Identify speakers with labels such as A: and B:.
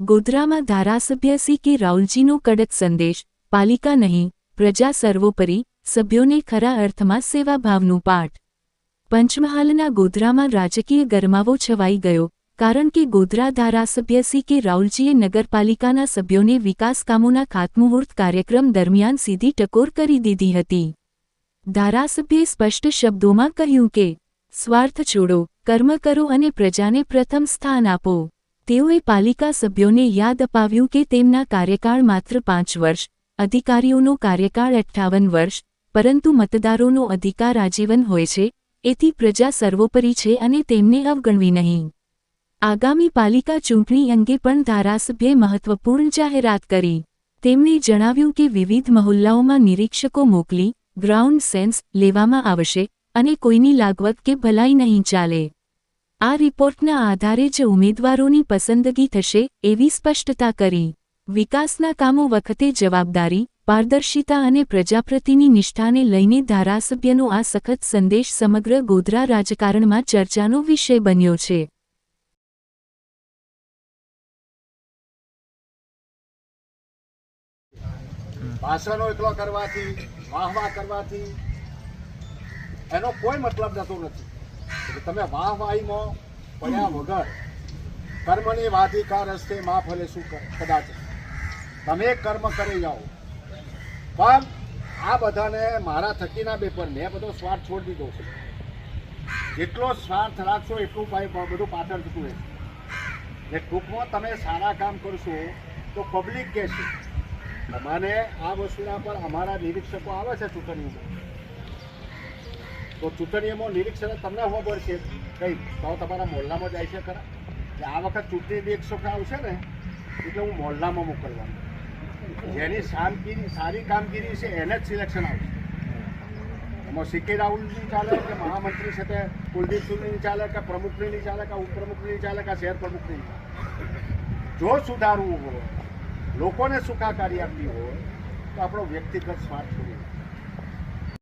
A: ગોધરામાં ધારાસભ્ય સી કે રાઉલજીનો કડક સંદેશ, પાલિકા નહીં, પ્રજા સર્વોપરી, સભ્યોને ખરા અર્થમાં સેવાભાવનું પાઠ. પંચમહાલના ગોધરામાં રાજકીય ગરમાવો છવાઈ ગયો, કારણ કે ગોધરા ધારાસભ્ય સી કે રાઉલજીએ નગરપાલિકાના સભ્યોને વિકાસ કામોના ખાતમુહૂર્ત કાર્યક્રમ દરમિયાન સીધી ટકોર કરી દીધી હતી. ધારાસભ્યે સ્પષ્ટ શબ્દોમાં કહ્યું કે, સ્વાર્થ છોડો, કર્મ કરો અને પ્રજાને પ્રથમ સ્થાન આપો. તેઓએ પાલિકા સભ્યોને યાદ અપાવ્યું કે તેમના કાર્યકાળ માત્ર પાંચ વર્ષ, અધિકારીઓનો કાર્યકાળ અઠ્ઠાવન વર્ષ, પરંતુ મતદારોનો અધિકાર આજીવન હોય છે, એથી પ્રજા સર્વોપરી છે અને તેમને અવગણવી નહીં. આગામી પાલિકા ચૂંટણી અંગે પણ ધારાસભ્યે મહત્વપૂર્ણ જાહેરાત કરી. તેમણે જણાવ્યું કે વિવિધ મહોલ્લાઓમાં નિરીક્ષકો મોકલી ગ્રાઉન્ડ સેન્સ લેવામાં આવશે અને કોઈની લાગવત કે ભલાઈ નહીં ચાલે. આ રિપોર્ટના આધારે જ ઉમેદવારોની પસંદગી થશે એવી સ્પષ્ટતા કરી. વિકાસના કામો વખતે જવાબદારી, પારદર્શિતા અને પ્રજાપ્રતિની નિષ્ઠાને લઈને ધારાસભ્યનો આ સખત સંદેશ સમગ્ર ગોધરા રાજકારણમાં ચર્ચાનો વિષય બન્યો છે.
B: ભાષણો એકલો કરવાથી વાહ વાહ કરવાથી એનો કોઈ મતલબ થતો નથી. તમે વાહ વાહીમાં પડ્યા વગર કર્મની વાધિકા રસ્તે માં ફલે શું કદાચ તમે કર્મ કરી જાઓ. પણ આ બધાને મારા થકીના પેપર મેં બધો સ્વાર્થ છોડી દીધો છે. જેટલો સ્વાર્થ રાખશો એટલું ભાઈ બધું પાછળ થતું રહેશે. એટલે ટૂંકમાં તમે સારા કામ કરશો તો પબ્લિક કહેશે. તમારે આ વસ્તુના પર અમારા નિરીક્ષકો આવે છે ચૂંટણીઓમાં તો ચૂંટણીઓમાં નિરીક્ષણ તમને ખબર છે? કઈ, તો તમારા મોહલ્લામાં જાય છે ખરા? કે આ વખત ચૂંટણી નિરીક્ષક આવશે ને, એટલે હું મોહલ્લામાં મોકલવાનું. જેની શાંતિની સારી કામગીરી છે, એને જ સિલેક્શન આવશે એમાં સીકે રાહુલની ચાલે કે મહામંત્રી છે તે કુલદીપસિંહની ચાલે કે પ્રમુખની નહીં ચાલે કે ઉપપ્રમુખની ચાલે કે શહેર પ્રમુખની જો સુધારવું હોય, લોકોને સુખાકારી આપવી હોય, તો આપણો વ્યક્તિગત સ્વાર્થ છોડી